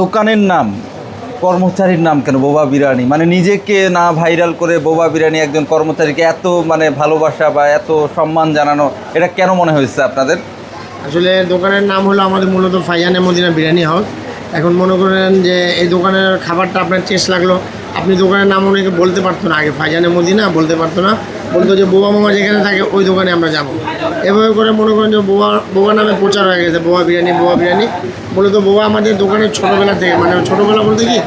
দোকানের নাম, কর্মচারীর নাম কেন? বোবা বিরিয়ানি। মানে নিজেকে না ভাইরাল করে বোবা বিরিয়ানি একজন কর্মচারীকে এত মানে ভালোবাসা বা এত সম্মান জানানো, এটা কেন মনে হয়েছে আপনাদের? আসলে দোকানের নাম হলো আমাদের মূলত ফাইজানে মদিনা বিরিয়ানি হাউস। এখন মনে করেন যে এই দোকানের খাবারটা আপনার টেস্ট লাগল। আপনি দোকানের নাম অনেকে বলতে পারতো না আগে ফাইজানে মদিনা বলতে পারতো না। বলতো যে বোবা মামা যেখানে থাকে ওই দোকানে আমরা যাব। এভাবে করে মনে করেন যে বোবা বোবা নামে প্রচার হয়ে গেছে বোবা বিরিয়ানি বোবা বিরিয়ানি। মূলত বোবা আমাদের দোকানের ছোটোবেলা থেকে মানে ছোটোবেলা বলতে কি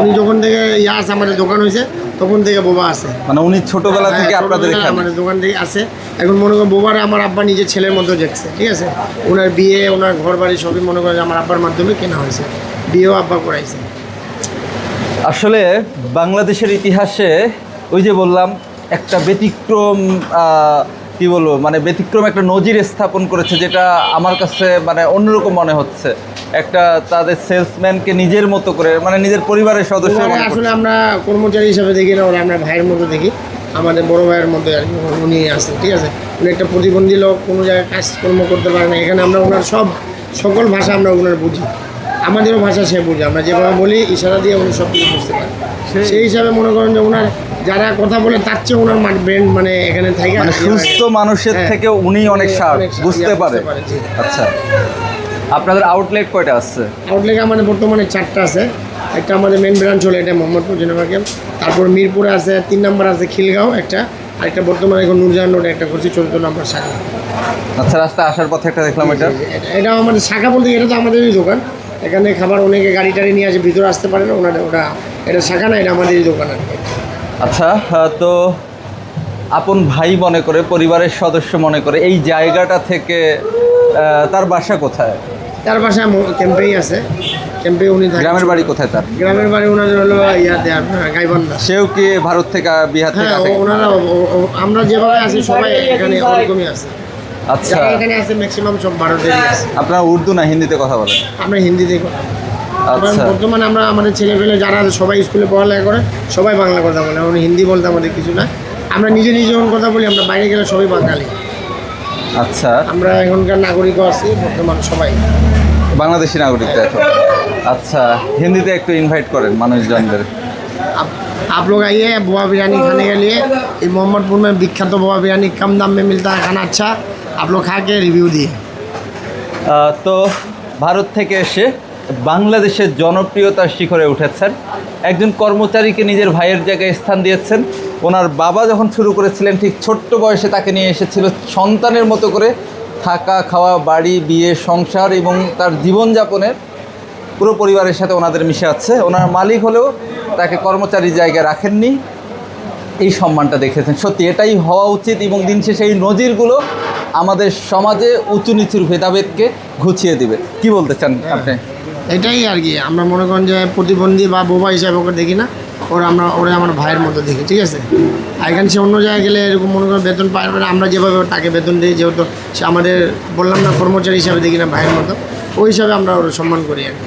উনি যখন থেকে ইয়া আছে আমাদের দোকান হয়েছে তখন থেকে বোবা আসে মানে উনি ছোটবেলা থেকে হ্যাঁ, আপনাদের ছোটবেলায় আমাদের দোকান থেকে আসে। এখন মনে করেন বোবারে আমার আব্বা নিজের ছেলের মতো দেখছে ঠিক আছে? ওনার বিয়ে ওনার ঘর বাড়ি সবই মনে করেন আমার আব্বার মাধ্যমে কেনা হয়েছে। বিয়েও আব্বা করাইছে। আসলে বাংলাদেশের ইতিহাসে ওই যে বললাম একটা ব্যতিক্রম কি বলব মানে ব্যতিক্রম একটা নজির স্থাপন করেছে যেটা আমার কাছে মানে অন্যরকম মনে হচ্ছে। একটা তাদের সেলসম্যানকে নিজের মতো করে মানে নিজের পরিবারের সদস্য আসলে আমরা কর্মচারী হিসাবে দেখি না ওরা আমরা ভাইয়ের মতো দেখি। আমাদের বড় ভাইয়ের মধ্যে আর কি উনি আছে ঠিক আছে? উনি একটা প্রতিবন্ধী লোক কোনো জায়গায় কাজকর্ম করতে পারে না। এখানে আমরা ওনার সব সকল ভাষা আমরা ওনার বুঝি। আমাদেরও ভাষা সে বুঝে। আমরা যেভাবে বলি ইশারা দিয়ে উনি সব কিছু বুঝতে পারে। সেই হিসাবে মনে করেন যে ওনার যারা কথা বলে তার চেয়ে ওনার ব্রেন মানে এখানে থাকে। মানে সুস্থ মানুষের হ্যাঁ। থেকে উনি অনেক sharp, বুঝতে পারে। আচ্ছা। আপনাদের আউটলেট কয়টা আছে? আউটলেট আমাদের বর্তমানে চারটা আছে। একটা আমাদের মেন ব্রাঞ্চ হলো এটা মোহাম্মদপুর জেনেভাকে তারপর মিরপুরে আছে তিন নম্বর আছে খিলগাঁও একটা। আর একটা বর্তমানে এখন নুরজাহান রোডে একটা করছি চোদ্দ নম্বর শাখা। আচ্ছা রাস্তায় আসার পথে একটা দেখলাম এটা। এটা- এটা আমাদের শাখা বলতে এটা তো আমাদেরই দোকান। এখানে খাবার অনেকে গাড়ি টাড়ি নিয়ে আসে ভিতরে আসতে পারে না ওনারা ওটা এটা শাখা না এটা আমাদেরই দোকান আচ্ছা তো আপন ভাই মনে করে পরিবারের সদস্য মনে করে এই জায়গাটা থেকে তার বাসা কোথায়? তার বাসায় ক্যাম্পেই আছে। ক্যাম্পে উনি গ্রামের বাড়ি কোথায় তার? গ্রামের বাড়ি ওনাদের হলো ইয়াতে আপনার গাইবান্ধা। সেও কি ভারত থেকে বিহার থেকে হ্যাঁ ওনারা আমরা যেভাবে আছি সবাই এখানে ওরকমই আছে। আচ্ছা যারা এখানে আছে ম্যাক্সিমাম সব ভারতেরই আছে আপনারা উর্দু না হিন্দিতে কথা বলেন আমরা হিন্দিতে কথা বলি। আমরা আচ্ছা বর্তমানে আমরা আমাদের ছেলেপেলে যারা আছে সবাই স্কুলে পড়ালেখা করে সবাই বাংলা কথা বলে এখন হিন্দি বলতে আমাদের কিছু না আমরা নিজে নিজে যখন কথা বলি আমরা বাইরে গেলে সবাই বাঙালি আচ্ছা আমরা এখনকার নাগরিকও আছি বর্তমান সবাই বাংলাদেশি নাগরিক তো এখন আচ্ছা হিন্দিতে একটু ইনভাইট করেন মানুষজনদের आप आप लोग आइए बुआ बिरयानी खाने के लिए ये मोहम्मदपुर में विख्यात तो बुआ बिरयानी कम दाम में मिलता है खाना अच्छा आप लोग खा के रिव्यू दिए আহ, তো ভারত থেকে এসে বাংলাদেশের জনপ্রিয়তার শিখরে উঠেছেন একজন কর্মচারীকে নিজের ভাইয়ের জায়গায় স্থান দিয়েছেন ওনার বাবা যখন শুরু করেছিলেন ঠিক ছোট্ট বয়সে তাকে নিয়ে এসেছিল সন্তানের মতো করে থাকা খাওয়া বাড়ি বিয়ে সংসার এবং তার জীবনযাপনের পুরো পরিবারের সাথে ওনাদের মিশে আছে ওনার মালিক হলেও তাকে কর্মচারী জায়গায় রাখেননি এই সম্মানটা দেখেছেন সত্যি এটাই হওয়া উচিত এবং দিন শেষে এই নজিরগুলো আমাদের সমাজে উঁচু নিচুর ভেদাভেদকে ঘুচিয়ে দিবে। কি বলতে চান আপনি? এটাই আর কি। আমরা মনে করেন যে প্রতিবন্ধী বা বোবা হিসাবে ওকে দেখি না। ওরা আমরা ওরা আমার ভাইয়ের মতো দেখি ঠিক আছে? আর এখানে সে অন্য জায়গায় গেলে এরকম মনে করেন বেতন পাবে না আমরা যেভাবে তাকে বেতন দিই যেহেতু সে আমাদের বললাম না কর্মচারী হিসাবে দেখি না ভাইয়ের মতো ওই হিসাবে আমরা ওর সম্মান করি আর কি।